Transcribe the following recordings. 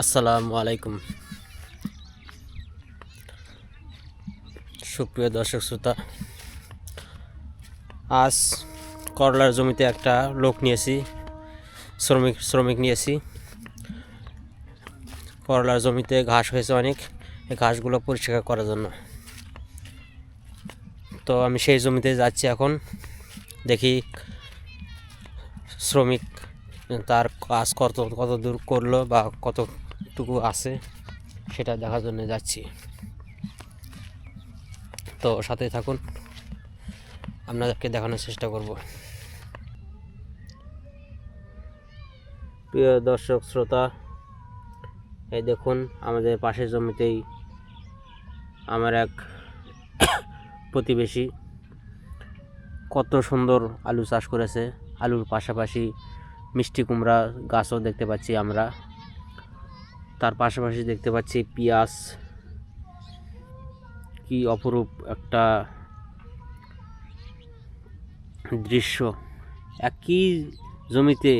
আসসালামু আলাইকুম। সুপ্রিয় দর্শক শ্রোতা, আজ করলার জমিতে একটা লোক নিয়েছি, শ্রমিক শ্রমিক নিয়েছি। করলার জমিতে ঘাস হয়েছে অনেক, এই ঘাসগুলো পরিষ্কার করার জন্য। তো আমি সেই জমিতে যাচ্ছি এখন, দেখি শ্রমিক তার কাজ কত কত দূর করল বা কতটুকু আছে সেটা দেখার জন্য যাচ্ছি। তো সাথে থাকুন। আপনাদেরকে দেখানোর চেষ্টা করব। প্রিয় দর্শক, শ্রোতা, এই দেখুন, আমাদের পাশের জমিতেই আমার এক প্রতিবেশী কত সুন্দর আলু চাষ করেছে। আলুর পাশাপাশি মিষ্টি কুমড়া গাছও দেখতে পাচ্ছি আমরা। তার পাশাপাশি দেখতে পাচ্ছি পেঁয়াজ। কি অপরূপ একটা দৃশ্য। একই জমিতে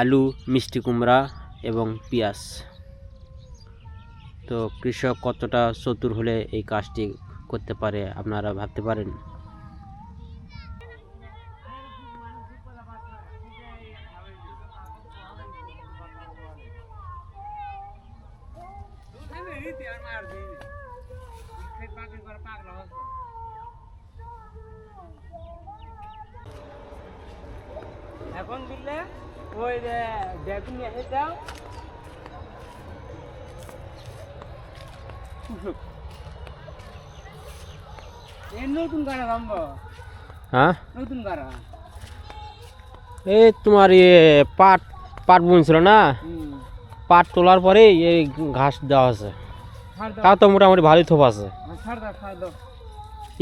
আলু, মিষ্টি কুমড়া এবং পেঁয়াজ। তো কৃষক কতটা চতুর হলে এই কাজটি করতে পারে আপনারা ভাবতে পারেন? এখন দিলে ওই ডেকুন এসে এই নতুন হ্যাঁ? নতুন এই তোমার ইয়ে পাট পাট বুনছিল না? পাট তোলার পরে এই ঘাস দেওয়া আছে তাও তো মোটামুটি ভালোই থোপ আছে। হ্যাঁ,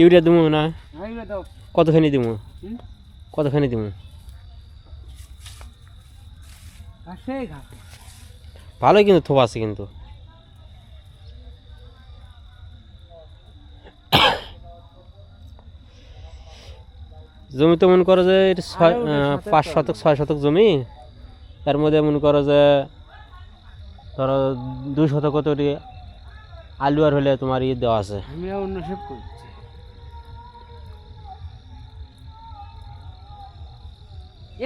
ইউরিয়া দিমু না? দাও। কতখানি দিমু? কতখানি দিমু? ভালোই কিন্তু থোপ আছে কিন্তু। জমি তো মনে করো যে পাঁচ শতক ছয় শতক জমি। তার মধ্যে মনে করো যে ধরো দুই শতক তো ওটি আলু আর হলে তোমার ইয়ে দেওয়া আছে। আমি অন্য করছি।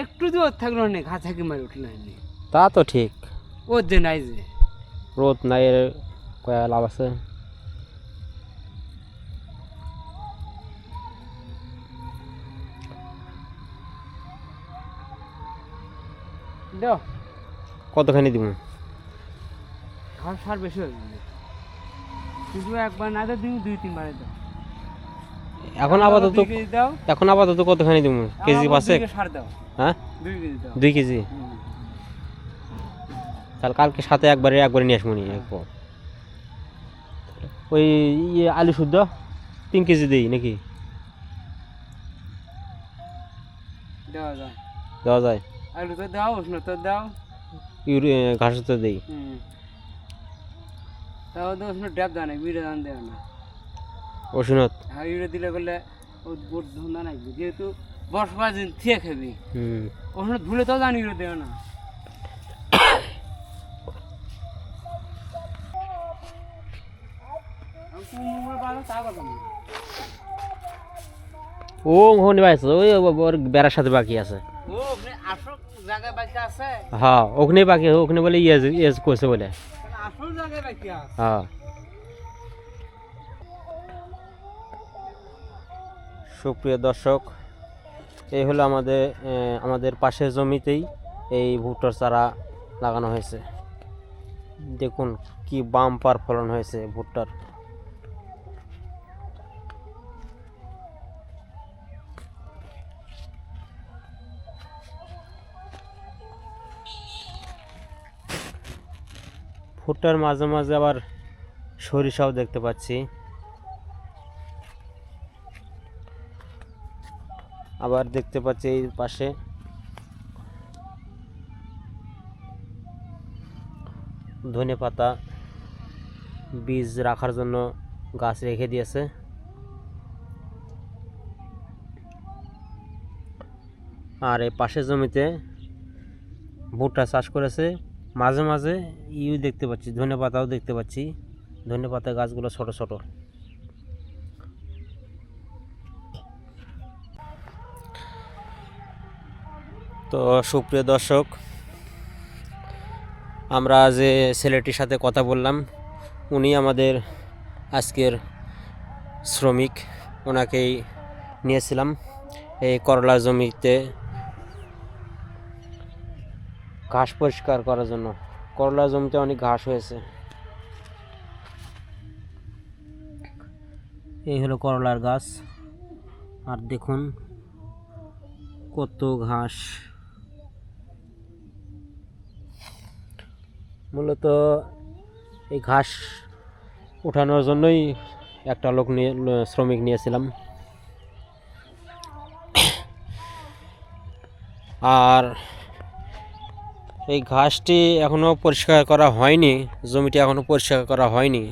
একটু তো থাকল না ঘা থাকি মারি উঠলে না। তা তো ঠিক। ও যে নাই যে রোদ নাই এর কয়া লাভ আছে? কতখানি দিব সার বেশি হয়ে শুধু একবার না দাও তুমি দুই তিনবারে দাও। এখন আপাতত দাও। এখন আপাতত কতখানি দিব? কেজি কেজি দাও। হ্যাঁ? দুই কেজি দাও। দুই কেজি? তাহলে কালকে সাথে একবারে একবারে নিয়ে আসব নি একবার। ওই ইয়ে আলু শুদ্ধ? তিন কেজি দিই নাকি? দেওয়া যায়। দেওয়া যায়? আলু তো দাও উষ্ণ তো দাও। ইউরিয়া ঘাস তো দিই। হুম। তাও তো উষ্ণ ড্যাপ দাও না বিড়ে দান দেও না ওষুধ আর ইউরে দিলে বলে ও গোট ধন্দা নাই যেহেতু বর্ষা দিন থিয়ে খাবি। তো জানি না। ও ওখানে পাইছে ওই ওর বেড়ার সাথে বাকি আছে। ও ওখানে জায়গায় বাকি আছে? হ্যাঁ ওখানে বাকি ওখানে বলে ইয়েজ ইয়েজ করছে বলে তাহলে আসল জায়গায় বাকি আছে হ্যাঁ সুপ্রিয় দর্শক, এই হলো আমাদের আমাদের পাশের জমিতেই এই ভুট্টার চারা লাগানো হয়েছে। দেখুন কি বাম্পার ফলন হয়েছে ভুট্টার। ভুট্টার মাঝে মাঝে আবার সরিষাও দেখতে পাচ্ছি। আবার দেখতে পাচ্ছি এই পাশে। ধনে পাতা বীজ রাখার জন্য গাছ রেখে দিয়েছে। আর এই পাশের জমিতে ভুট্টা চাষ করেছে। মাঝে মাঝে ইউ দেখতে পাচ্ছি, ধনে পাতাও দেখতে পাচ্ছি। ধনে পাতা গাছগুলো ছোট ছোট। তো সুপ্রিয় দর্শক, আমরা যে ছেলেটির সাথে কথা বললাম, উনি আমাদের আজকের শ্রমিক। ওনাকেই নিয়েছিলাম এই করলা জমিতে ঘাস পরিষ্কার করার জন্য। করলা জমিতে অনেক ঘাস হয়েছে। এই হলো করলার গাছ। আর দেখুন কত ঘাস। মূলত এই ঘাস উঠানোর জন্যই একটা লোক নিয়ে, শ্রমিক নিয়েছিলাম। আর এই ঘাসটি এখনও পরিষ্কার করা হয়নি, জমিটি এখনও পরিষ্কার করা হয়নি।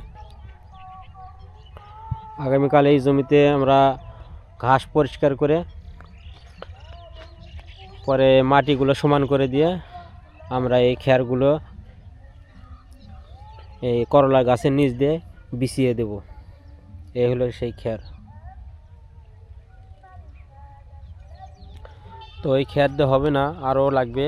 আগামীকাল এই জমিতে আমরা ঘাস পরিষ্কার করে, পরে মাটিগুলো সমান করে দিয়ে আমরা এই খেয়ারগুলো এই করলা গাছের নিচ দিয়ে বিছিয়ে দেব। এই হলো সেই খেয়ার তো এই খেয়ার দিয়ে হবে না, আরও লাগবে